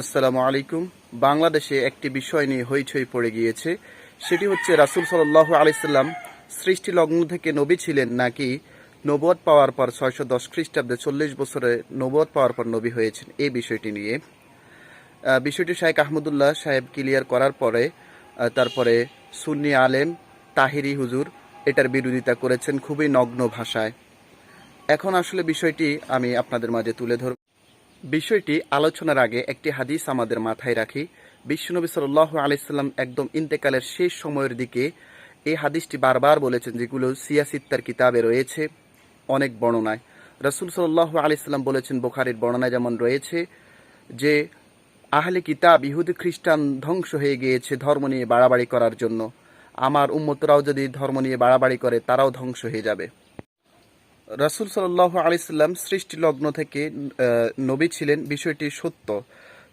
আসসালামু আলাইকুম। বাংলাদেশে একটি বিষয় নিয়ে হইচই পড়ে গিয়েছে। সেটি হচ্ছে রাসুল সাল্লাহ আলাইসাল্লাম সৃষ্টি লগ্ন থেকে নবী ছিলেন নাকি নবদ পাওয়ার পর ছয়শো দশ খ্রিস্টাব্দে চল্লিশ বছরে নবদ পাওয়ার পর নবী হয়েছেন এই বিষয়টি নিয়ে। বিষয়টি শাহেক আহমদুল্লাহ সাহেব ক্লিয়ার করার পরে তারপরে সুন্নি আলেম তাহিরি হুজুর এটার বিরোধিতা করেছেন খুবই নগ্ন ভাষায়। এখন আসলে বিষয়টি আমি আপনাদের মাঝে তুলে ধরব। বিষয়টি আলোচনার আগে একটি হাদিস আমাদের মাথায় রাখি। বিশ্বনবী সাল্লাহ আলাইসাল্লাম একদম ইন্তেকালের শেষ সময়ের দিকে এই হাদিসটি বারবার বলেছেন যেগুলো সিয়াসিত্তার কিতাবে রয়েছে, অনেক বর্ণনায়। রসুল সাল্লাহ আলাইসাল্লাম বলেছেন, বোখারির বর্ণনায় যেমন রয়েছে যে, আহলে কিতাব ইহুদি খ্রিস্টান ধ্বংস হয়ে গিয়েছে ধর্ম নিয়ে বাড়াবাড়ি করার জন্য। আমার উম্মতরাও যদি ধর্ম নিয়ে বাড়াবাড়ি করে, তারাও ধ্বংস হয়ে যাবে। রাসুল সাল্লাহ আলিয়াল্লাম সৃষ্টি লগ্ন থেকে নবী ছিলেন, বিষয়টি সত্য।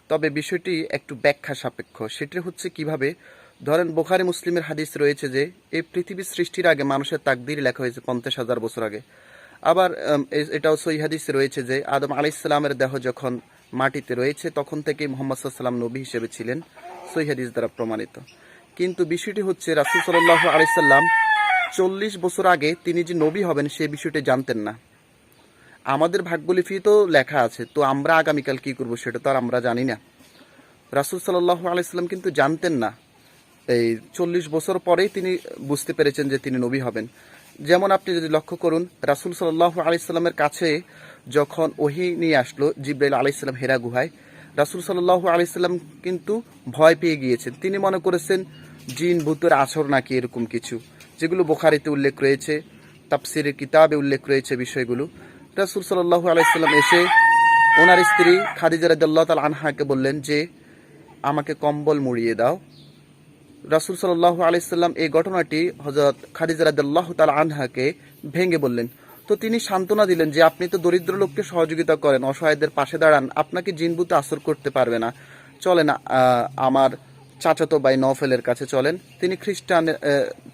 তবে বিষয়টি একটু ব্যাখ্যা সাপেক্ষ। সেটি হচ্ছে কীভাবে? ধরেন, বোখারি মুসলিমের হাদিস রয়েছে যে, এই পৃথিবী সৃষ্টির আগে মানুষের তাকদির লেখা হয়েছে পঞ্চাশ হাজার বছর আগে। আবার এটাও সই হাদিস রয়েছে যে, আদম আলাইসাল্লামের দেহ যখন মাটিতে রয়েছে, তখন থেকেই মোহাম্মদ সাল্লাম নবী হিসেবে ছিলেন। সই হাদিস দ্বারা প্রমাণিত। কিন্তু বিষয়টি হচ্ছে, রাসুল সাল্লাহ আলাইসাল্লাম চল্লিশ বছর আগে তিনি যে নবী হবেন সে বিষয়টি জানতেন না। আমাদের ভাগ্যলিপি তো লেখা আছে, তো আমরা আগামীকাল কি করব সেটা তো আর আমরা জানি না। রাসুল সাল্লাহ আলাইসাল্লাম কিন্তু জানতেন না। এই চল্লিশ বছর পরেই তিনি বুঝতে পেরেছেন যে তিনি নবী হবেন। যেমন আপনি যদি লক্ষ্য করুন, রাসুল সাল্লাহ আলাইসাল্লামের কাছে যখন ওহি নিয়ে আসলো, জিব্রাইল আলাইসাল্লাম হেরা গুহায়, রাসুল সাল্লাহ আলাইসাল্লাম কিন্তু ভয় পেয়ে গিয়েছেন। তিনি মনে করেছেন, জিন ভূতের আছর নাকি এরকম কিছু। যেগুলো বোখারিতে উল্লেখ রয়েছে তাপসিরের কিতাবে উল্লেখ রয়েছে বিষয়গুলো। রাসুল সাল্লাহ আলাইসাল্লাম এসে ওনার স্ত্রী খাদিজা রাদিয়াল্লাহু তাআলা আনহাকে বললেন যে আমাকে কম্বল মুড়িয়ে দাও। রাসুল সাল্লাহ আলাইসাল্লাম এই ঘটনাটি হজরত খাদিজা রাদিয়াল্লাহু তাআলা আনহাকে ভেঙে বললেন। তো তিনি সান্ত্বনা দিলেন যে আপনি তো দরিদ্র লোককে সহযোগিতা করেন অসহায়দের পাশে দাঁড়ান আপনাকে জিনবুতে আসর করতে পারবে না। চলেন আহ, আমার চাচাতো ভাই নফেলের কাছে চলেন। তিনি খ্রিস্টান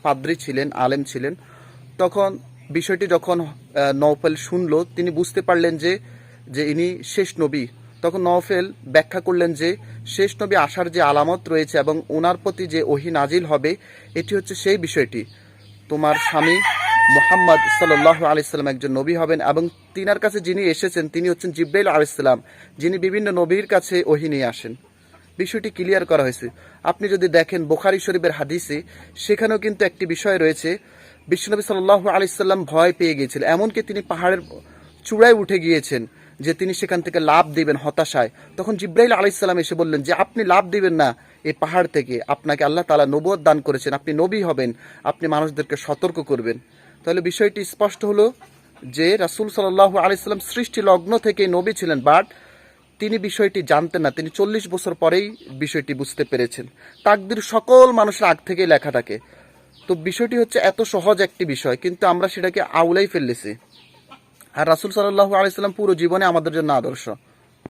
পাদ্রী ছিলেন, আলেম ছিলেন। তখন বিষয়টি যখন নওফেল শুনলো, তিনি বুঝতে পারলেন যে যে ইনি শেষ নবী। তখন নওফেল ব্যাখ্যা করলেন যে, শেষ নবী আসার যে আলামত রয়েছে এবং ওনার প্রতি যে ওহি নাজিল হবে, এটি হচ্ছে সেই বিষয়টি। তোমার স্বামী মোহাম্মদ সাল্লাহ আলাইসাল্লাম একজন নবী হবেন এবং তিনার কাছে যিনি এসেছেন, তিনি হচ্ছেন জিব্রাইল আলাইসাল্লাম যিনি বিভিন্ন নবীর কাছে ওহি নিয়ে আসেন। বিষয়টি ক্লিয়ার করা হয়েছে। আপনি যদি দেখেন বোখারি শরীফের হাদিসে, সেখানেও কিন্তু একটি বিষয় রয়েছে, বিশ্বনবী সাল্লাহ আলাইসাল্লাম ভয় পেয়ে গিয়েছিলেন। এমনকি তিনি পাহাড়ের চূড়ায় উঠে গিয়েছেন যে তিনি সেখান থেকে লাভ দিবেন হতাশায়। তখন জিব্রাইল আলাইসাল্লাম এসে বললেন যে, আপনি লাভ দিবেন না এই পাহাড় থেকে। আপনাকে আল্লাহ তালা নবদ দান করেছেন। আপনি নবী হবেন। আপনি মানুষদেরকে সতর্ক করবেন। তাহলে বিষয়টি স্পষ্ট হলো যে রাসুল সাল্লাহ আলাইসাল্লাম সৃষ্টি লগ্ন থেকে নবী ছিলেন, বাট তিনি বিষয়টি জানতেন না। তিনি চল্লিশ বছর পরেই বিষয়টি বুঝতে পেরেছেন। তাকদির সকল মানুষের আগ থেকেই লেখা থাকে তো বিষয়টি হচ্ছে এত সহজ একটি বিষয়, কিন্তু আমরা সেটাকে আউলাই ফেললেছি। আর রাসুল সাল্লাহ আলাইসাল্লাম পুরো জীবনে আমাদের জন্য আদর্শ।